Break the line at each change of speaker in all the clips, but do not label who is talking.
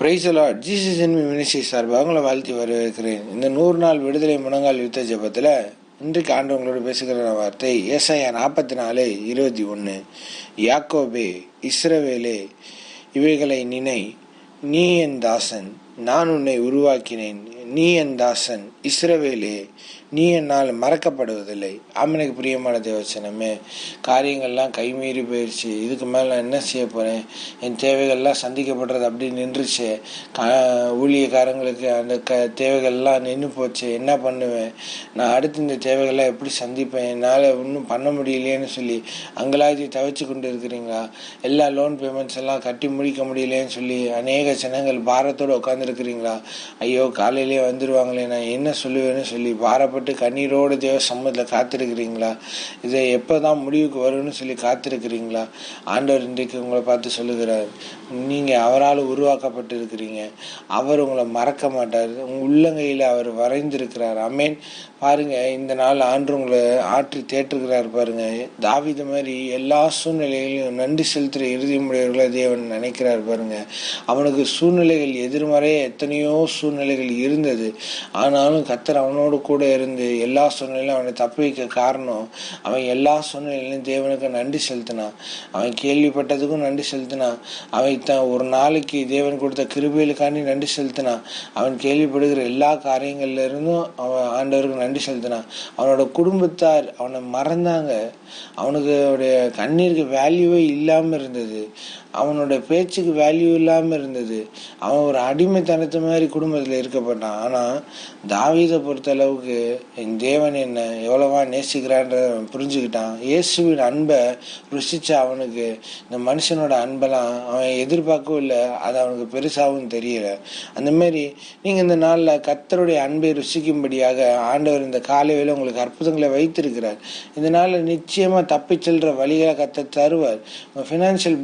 பிரைசலா Jesus NP ministry சார்பாக உங்களை வாழ்த்தி வரவேற்கிறேன். இந்த நூறு நாள் விடுதலை முழங்கால் யுத்த ஜெபத்தில் இன்றைக்கு ஆண்டவங்களோடு பேசுகிற வார்த்தை ஏசாயா நாற்பத்தி நாலு இருபத்தி ஒன்று யாக்கோபே இஸ்ரவேலே இவைகளை நினை. நீ என் தாசன் நான் உன்னை உருவாக்கினேன். நீ என் தாசன் இஸ்ரவேலே நீ என்னால் மறக்கப்படுவதில்லை. ஆமனுக்கு பிரியமான தேவச்சனமே காரியங்கள்லாம் கைமீறி போயிடுச்சு இதுக்கு மேலே நான் என்ன செய்ய போகிறேன் என் தேவைகள்லாம் சந்திக்கப்படுறது அப்படி நின்றுச்சு. கா ஊழியக்காரங்களுக்கு அந்த க தேவைகள்லாம் நின்று போச்சு. என்ன பண்ணுவேன்? நான் அடுத்து இந்த தேவைகள்லாம் எப்படி சந்திப்பேன்? என்னால் ஒன்றும் பண்ண முடியலையேன்னு சொல்லி அங்கலாய்ச்சி தவிச்சு கொண்டு இருக்கிறீங்களா? எல்லா லோன் பேமெண்ட்ஸ் எல்லாம் கட்டி முடிக்க முடியலையேன்னு சொல்லி அநேக ஜனங்கள் பாரத்தோடு உட்காந்துருக்கிறீங்களா ஐயோ காலையிலேயே வந்துடுவாங்களே நான் என்ன சொல்லுவேன்னு சொல்லி பாரப்பட்டு கண்ணீரோடு தேவ சம்மத்தில் காத்திருக்கிறீங்களா? இதை எப்போ தான் முடிவுக்கு வரும்னு சொல்லி காத்திருக்கிறீங்களா? ஆண்டவர் இன்றைக்கு உங்களை பார்த்து சொல்லுகிறார் நீங்கள் அவரால் உருவாக்கப்பட்டு இருக்கிறீங்க அவர் உங்களை மறக்க மாட்டார். உங்கள் உள்ளங்கையில் அவர் வரைந்திருக்கிறார். அமேன் பாருங்க இந்த நாள் ஆண்டு உங்களை ஆற்றி தேற்றுகிறார் பாருங்க. தாவித மாதிரி எல்லா சூழ்நிலைகளையும் நன்றி செலுத்துகிற இறுதிமுடையவர்களை தேவன் நினைக்கிறார் பாருங்க. அவனுக்கு சூழ்நிலைகள் எதிர்மறையே எத்தனையோ சூழ்நிலைகள் இருந்தது. ஆனாலும் கத்தர் அவனோடு கூட இருந்து எல்லா சூழ்நிலையிலும் அவனை தப்பி வைக்க காரணம் அவன் எல்லா சூழ்நிலையிலும் தேவனுக்கு நன்றி செலுத்தினான். அவன் கேள்விப்பட்டதுக்கும் நன்றி செலுத்தினான். அவன் தான் ஒரு நாளைக்கு தேவன் கொடுத்த கிருபைகளுக்காண்டி நன்றி செலுத்தினான். அவன் கேள்விப்படுகிற எல்லா காரியங்கள்ல இருந்தும் அவன் ஆண்டவருக்கு நன்றி செலுத்தினான். அவனோட குடும்பத்தார் அவனை மறந்தாங்க. அவனுக்கு அவருடைய கண்ணீருக்கு வேல்யூவே இல்லாமல் இருந்தது. அவனோட பேச்சுக்கு வேல்யூ இல்லாமல் இருந்தது. அவன் ஒரு அடிமைத்தனத்து மாதிரி குடும்பத்தில் இருக்கப்பட்டான். ஆனால் தாவீதை பொறுத்த அளவுக்கு என் தேவன் என்ன எவ்வளவா நேசிக்கிறான்றத அவன் புரிஞ்சுக்கிட்டான். இயேசுவின் அன்பை ருசிச்ச அவனுக்கு இந்த மனுஷனோட அன்பெல்லாம் அவன் எதிர்பார்க்கவும் இல்லை அது அவனுக்கு பெருசாகவும் தெரியல. அந்த மாதிரி நீங்கள் இந்த நாளில் கத்தருடைய அன்பை ருசிக்கும்படியாக ஆண்டவர் இந்த காலையில் உங்களுக்கு அற்புதங்களை வைத்திருக்கிறார். இந்த நாளில் நிச்சயமாக தப்பி செல்கிற வழிகளை கத்த தருவார். உங்கள் ஃபினான்ஷியல்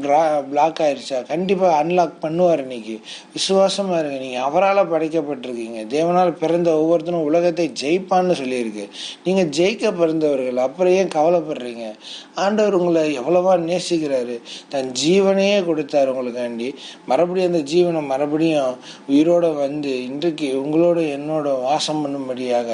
பிளாக் ஆயிடுச்சா கண்டிப்பாக அன்லாக் பண்ணுவார் இன்னைக்கு. விசுவாசமாக இருங்க. நீங்கள் அவரால் படைக்கப்பட்டிருக்கீங்க. தேவனால் பிறந்த ஒவ்வொருத்தரும் உலகத்தை ஜெயிப்பான்னு சொல்லியிருக்கு. நீங்கள் ஜெயிக்க பிறந்தவர்கள் அப்புறம் ஏன் கவலைப்படுறீங்க? ஆண்டவர் உங்களை எவ்வளவா நேசிக்கிறாரு. தன் ஜீவனையே கொடுத்தாரு உங்களுக்காண்டி. மறுபடியும் அந்த ஜீவனை மறுபடியும் உயிரோட வந்து இன்றைக்கு உங்களோட என்னோட வாசம் பண்ணும்படியாக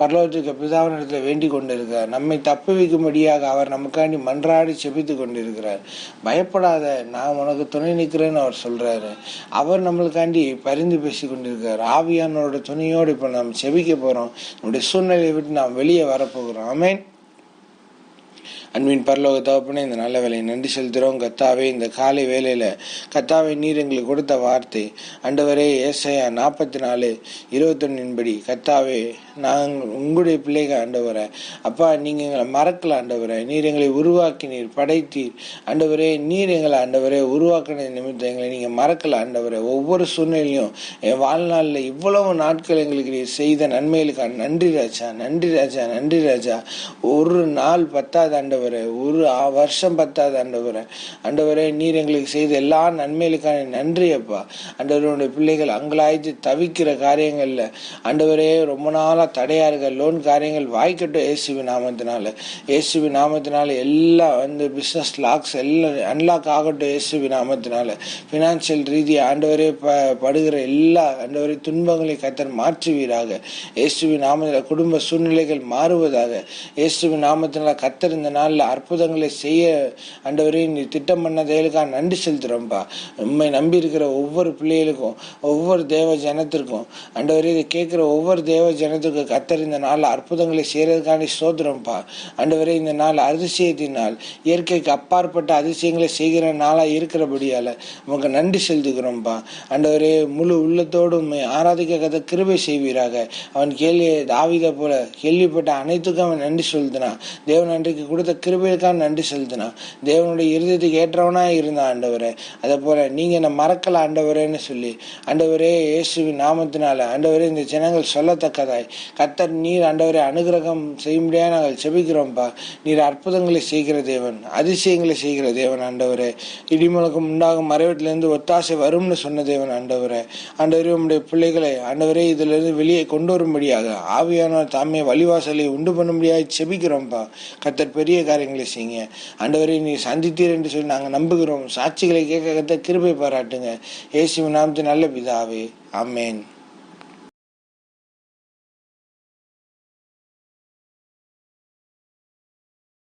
பரலோகத்துக்கு பிதாவினிடத்தில் வேண்டி கொண்டிருக்கிறார். நம்மை தப்பு வைக்கும்படியாக அவர் நமக்காண்டி மன்றாடி செபித்து கொண்டிருக்கிறார். பயப்படாத நான் உனக்கு துணை நிற்கிறேன்னு அவர் சொல்கிறாரு அவர் நம்மளுக்காண்டி பரிந்து பேசி கொண்டிருக்கிறார். ஆவியானோட துணையோடு இப்போ நாம் செபிக்க போறோம். நம்முடைய சூழ்நிலையை விட்டு நாம் வெளியே வரப்போகிறோம் ஆமேன். அன்பின் பரலோக தகப்பனே இந்த நல்ல வேலையை நன்றி செலுத்துகிறோம். கத்தாவே இந்த காலை வேலையில் கத்தாவை நீர் எங்களுக்கு கொடுத்த வார்த்தை. அண்டவரே ஏசையா நாற்பத்தி நாலு இருபத்தொன்னின்படி கத்தாவே நாங்கள் உங்களுடைய பிள்ளைகள் ஆண்டவரை. அப்பா நீங்கள் எங்களை மறக்கல ஆண்டவரை. நீர் எங்களை உருவாக்கினீர் படைத்தீர். ஆண்டவரே நீர் எங்களை ஆண்டவரே உருவாக்கின நிமித்தம் எங்களை நீங்கள் மறக்கல ஆண்டவரை. ஒவ்வொரு சூழ்நிலையும் என் வாழ்நாளில் இவ்வளவு நாட்கள் எங்களுக்கு நீ செய்த நன்மைகளுக்காக நன்றி ராஜா நன்றி ராஜா நன்றி ராஜா. ஒரு நாள் பத்தாவது ஆண்டவர். ஒரு வருஷம் பத்தாது ஆண்டவரே. ஆண்டவரே நீர் எங்களுக்கு செய்த எல்லா நன்மைகளுக்கான நன்றி அப்பா. ஆண்டவருடைய பிள்ளைகள் அங்கலாய்த்து தவிக்கிற காரியங்களில். ஆண்டவரே ரொம்ப நாளாக தடையாக இருக்க லோன் காரியங்கள் வாய்க்கட்டும் ஏசுபி நாமத்தினால. ஏசுபி நாமத்தினால எல்லாம் வந்து பிஸ்னஸ் லாக்ஸ் எல்லாம் அன்லாக் ஆகட்டும் ஏசுபி நாமத்தினால. ஃபினான்ஷியல் ரீதியாக ஆண்டவரே ப படுகிற எல்லா ஆண்டவரே துன்பங்களை கத்தர் மாற்றுவீராக. ஏசுபி நாமத்தில் குடும்ப சூழ்நிலைகள் மாறுவதாக. ஏசுபி நாமத்தினால கத்தர் இந்த நாளில் அற்புதங்களை செய்ய ஆண்டவரே நீ திட்டம் பண்ண தேவலுக்காக நன்றி செலுத்துகிறோம்ப்பா உண்மை நம்பி இருக்கிற ஒவ்வொரு பிள்ளைகளுக்கும் ஒவ்வொரு தேவ ஜனத்திற்கும் ஆண்டவரே இதை கேட்குற ஒவ்வொரு தேவ ஜனத்துக்கும் கத்தர் இந்த நாளில் அற்புதங்களை செய்யறதுக்காண்டி சோதரம்ப்பா ஆண்டவரே இந்த நாள் அதிசயத்தின் நாள் இயற்கைக்கு அப்பாற்பட்ட அதிசயங்களை செய்கிற நாளாக இருக்கிறபடியால உமக்கு நன்றி செலுத்துகிறோம்ப்பா ஆண்டவரே முழு உள்ளத்தோடு உண்மை ஆராதிக்க கதை கிருபை செய்வீராக. அவன் கேள்வி தாவித போல கேள்விப்பட்ட அனைத்துக்கும் அவன் நன்றி செலுத்தினான். தேவன் அன்றைக்கு கொடுத்த கிருபைக்காக நன்றி செலுத்தினான். தேவனுடைய இருதயத்துக்கு ஏற்றவனாக இருந்தான் ஆண்டவரே. அதே போல் நீங்கள் என்னை மறக்கலை ஆண்டவரேன்னு சொல்லி ஆண்டவரே இயேசுவின் நாமத்தினால ஆண்டவரே இந்த ஜனங்கள் சொல்லத்தக்கதாய். கத்தர் நீர் ஆண்டவரே அனுகிரகம் செய்யும்படியாக நாங்கள் செபிக்கிறோம்ப்பா நீர் அற்புதங்களை செய்கிற தேவன் அதிசயங்களை செய்கிற தேவன் ஆண்டவரே. இடிமுழக்கம் உண்டாகும் மறைவட்டிலேருந்து ஒத்தாசை வரும்னு சொன்ன தேவன் ஆண்டவரே. ஆண்டவரே உம்முடைய பிள்ளைகளை ஆண்டவரே இதிலிருந்து வெளியே கொண்டு வரும்படியாக ஆவியானவர் தாமே வழிவாசலை உண்டு பண்ணும்படியாக செபிக்கிறோம்ப்பா கத்தர் பெரிய காரியங்களை செய்யுங்க. ஆண்டவரை நீ சந்தித்தீர் என்று சொல்லி நாங்கள் நம்புகிறோம். சாட்சிகளை கேட்க கிருபை பாராட்டுங்க. இயேசுவின் நாமத்து நல்ல பிதாவே. ஆமேன்.